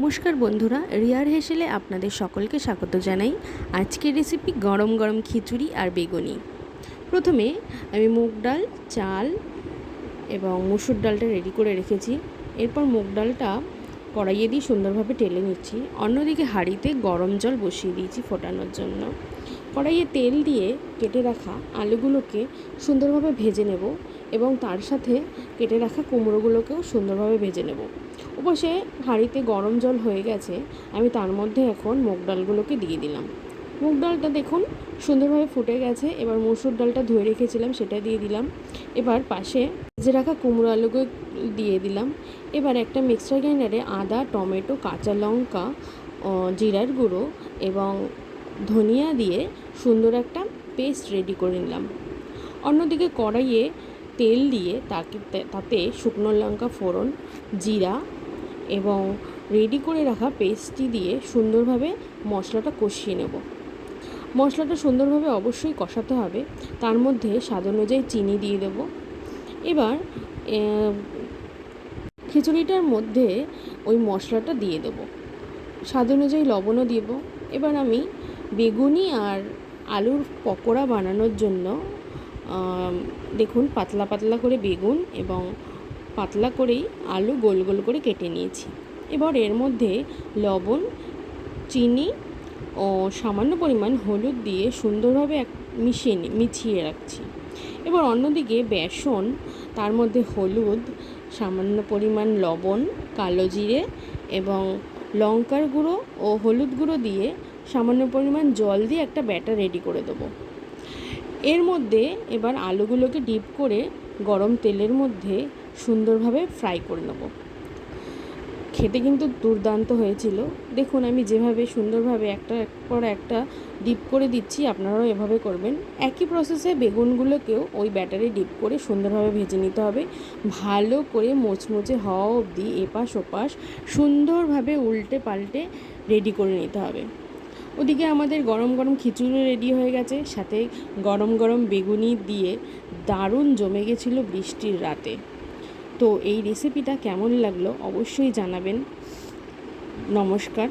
নমস্কার বন্ধুরা, রিয়ার হেসেলে আপনাদের সকলকে স্বাগত জানাই। আজকের রেসিপি গরম গরম খিচুড়ি আর বেগুনি। প্রথমে আমি মুগ ডাল, চাল এবং মুসুর ডালটা রেডি করে রেখেছি। এরপর মুগ ডালটা কড়াইয়ে দিয়ে সুন্দরভাবে টেলে নিচ্ছি। অন্যদিকে হাঁড়িতে গরম জল বসিয়ে দিয়েছি ফোটানোর জন্য। কড়াইয়ে তেল দিয়ে কেটে রাখা আলুগুলোকে সুন্দরভাবে ভেজে নেব এবং তার সাথে কেটে রাখা কুমড়োগুলোকেও সুন্দরভাবে ভেজে নেব। ওপাশে হাঁড়িতে গরম জল হয়ে গেছে, আমি তার মধ্যে এখন মুগ ডালগুলোকে দিয়ে দিলাম। মুগ ডালটা দেখুন সুন্দরভাবে ফুটে গেছে, এবার মসুর ডালটা ধুয়ে রেখেছিলাম, সেটা দিয়ে দিলাম। এবার পাশে ভেজে রাখা কুমড়ো আলুকে দিয়ে দিলাম। এবার একটা মিক্সার গ্রাইন্ডারে আদা, টমেটো, কাঁচা লঙ্কা জিরার গুঁড়ো এবং ধনিয়া দিয়ে সুন্দর একটা পেস্ট রেডি করে নিলাম। অন্যদিকে কড়াইয়ে তেল দিয়ে তাকে, তাতে শুকনো লঙ্কা ফোড়ন, জিরা এবং রেডি করে রাখা পেস্টটি দিয়ে সুন্দরভাবে মশলাটা কষিয়ে নেব। মশলাটা সুন্দরভাবে অবশ্যই কষাতে হবে। তার মধ্যে স্বাদ অনুযায়ী চিনি দিয়ে দেব। এবার খিচুড়িটার মধ্যে ওই মশলাটা দিয়ে দেব। স্বাদ অনুযায়ী লবণও দিব। এবার আমি বেগুনি আর আলুর পকোড়া বানানোর জন্য দেখুন, পাতলা পাতলা করে বেগুন এবং পাতলা করেই আলু গোল গোল করে কেটে নিয়েছি। এবার এর মধ্যে লবণ, চিনি ও সামান্য পরিমাণ হলুদ দিয়ে সুন্দরভাবে এক মিশিয়ে মিছিয়ে রাখছি। এবার অন্যদিকে বেসন, তার মধ্যে হলুদ, সামান্য পরিমাণ লবণ, কালো জিরে এবং লঙ্কার গুঁড়ো ও হলুদ গুঁড়ো দিয়ে সামান্য পরিমাণ জল দিয়ে একটা ব্যাটার রেডি করে দেবো। এর মধ্যে এবার আলুগুলোকে ডিপ করে গরম তেলের মধ্যে সুন্দরভাবে ফ্রাই করে নেব। খেতে কিন্তু দুর্দান্ত হয়েছিল। দেখুন, আমি যেভাবে সুন্দরভাবে একটা পর একটা ডিপ করে দিচ্ছি, আপনারাও এভাবে করবেন। একই প্রসেসে বেগুনগুলোকেও ওই ব্যাটারে ডিপ করে সুন্দরভাবে ভেজে নিতে হবে। ভালো করে মোচমোচে হওয়া অবধি এপাশ ওপাশ সুন্দরভাবে উল্টে পাল্টে রেডি করে নিতে হবে। ওদিকে আমাদের গরম গরম খিচুড়ি রেডি হয়ে গেছে। সাথে গরম গরম বেগুনি দিয়ে দারুণ জমে গেছিল বৃষ্টির রাতে। তো এই রেসিপিটা কেমন লাগল অবশ্যই জানাবেন। নমস্কার।